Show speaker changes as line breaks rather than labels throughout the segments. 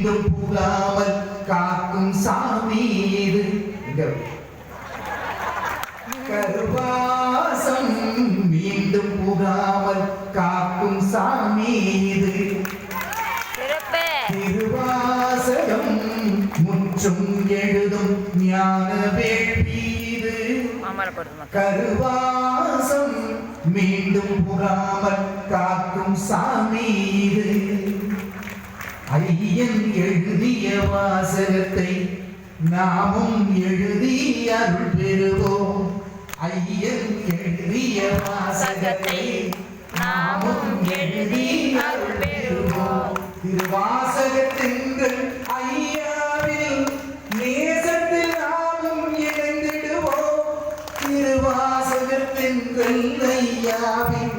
மீண்டும் புகாமல் காக்கும் சாமி இது. கருவாசம் மீண்டும் புகாமல் காக்கும் சாமி இது. திருவாசகம் முற்றும் எழுதும் ஞான வேட்பீது கருவாசம் மீண்டும் புகாமல் காக்கும் சாமி இது. ஐயன் எழுதிய வாசகத்தை நாமும் எழுதி அருள் பெறுவோம். ஐயன் எழுதிய வாசகத்தை நாமும் எழுதி அருள் பெறுவோம். திருவாசகத்தின் ஐயாவில் நேசத்தில் நாமும் இணைந்திடுவோம் திருவாசகத்தின் ஐயாவின்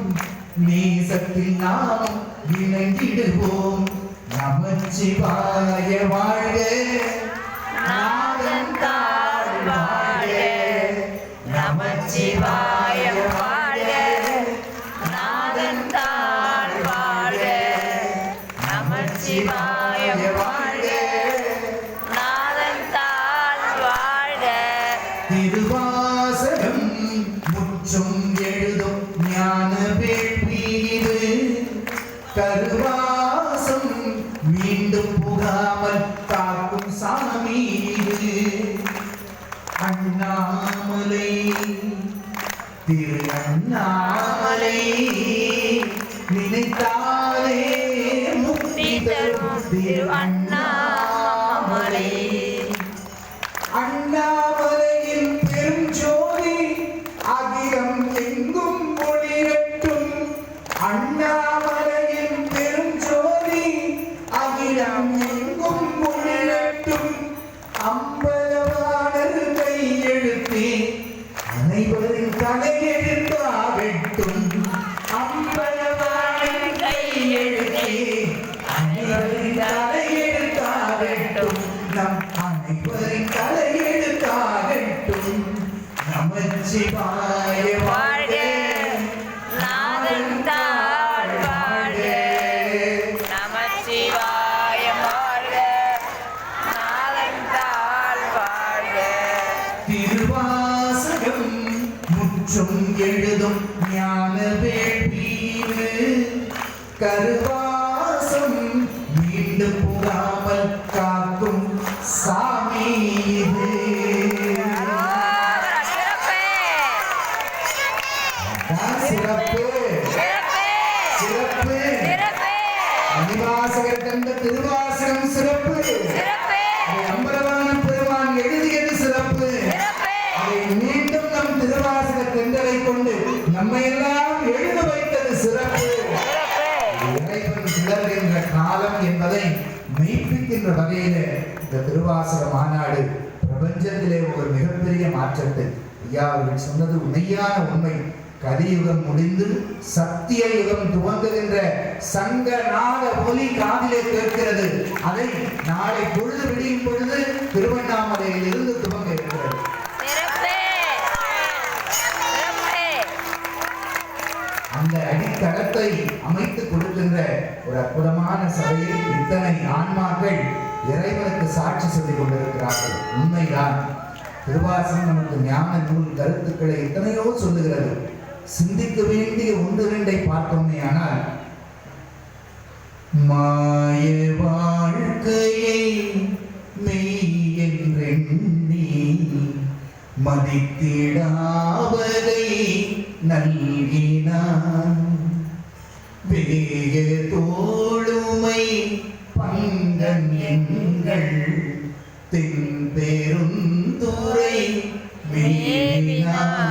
நேசத்தில் நாமும் இணைந்திடுவோம். நமச்சிவாய வாழ்க நாதன் தாழ் வாழ்க நமச்சிவாய வாழ்க
நாதன் தாழ் வாழ்க நமச்சிவாய வாழ்க நாதன் தாழ் வாழ்க
திருவாசகம் முற்றும் எழுதும் ஞான அண்ணாமலை திரு அண்ணாமலை நினைத்தாலே முக்தி தரும் திரு அண்ணாமலை அண்ணாமலையின் பெரும் ஜோதி அகிலம் எங்கும் ஒளிரட்டும். அண்ணாமலையின் பெரும் ஜோதி அகிலம் எங்கும் நம் அனைவரின் தலையெழுத்தாகட்டும் நமச்சிவாய
வாழ்க நாதன் தாழ் வாழ்க நமச்சிவாய வாழ்க நாதன் தாழ் வாழ்க
திருவாசகம் முற்றும் எழுதும் ஞான வேள்வீடு கருவா கண்ட திருவாசகம் சிறப்பு. அம்பலவான பெருமான் எழுதியது சிறப்பு. அதை மீண்டும் நம் திருவாசக தென்றலை கொண்டு நம்மை எல்லாம் எழுத வைத்தது சிறப்பு.
சிறப்பு.
இறைவன் கிளறுகின்ற காலம் என்பதை மெய்ப்பிக்கின்ற வகையில இந்த திருவாசக மாநாடு பிரபஞ்சத்திலே ஒரு மிகப்பெரிய மாற்றத்தை ஐயா அவர்கள் சொன்னது உண்மையான உண்மை. கலியுகம் முடிந்து சத்திய யுகம் துவங்குகின்ற சங்க நாத ஒலி காதிலே கேட்கிறது. அதை நாளை பொழுது விடியும் பொழுது திருவண்ணாமலையில் இருந்து துவங்க இருக்கிறது. அந்த அடித்தளத்தை அமைத்து கொடுக்கின்ற ஒரு அற்புதமான சபையில் இத்தனை ஆன்மாக்கள் இறைவனுக்கு சாட்சி சொல்லிக் கொண்டிருக்கிறார்கள். உண்மைதான். திருவாசகம் நமக்கு ஞான நூல் கருத்துக்களை எத்தனையோ சொல்லுகிறது. சிந்திக்க வேண்டிய ஒன்று இரண்டை பார்த்தோமே ஆனால் மாய வாழ்க்கையை மெய் என்றெண்ணி மதித்திடாவதை நல்கினான். வேக தோளுமை பங்கன் எங்கள் தென்பெருந்துரை மேவினான். காயத்துள்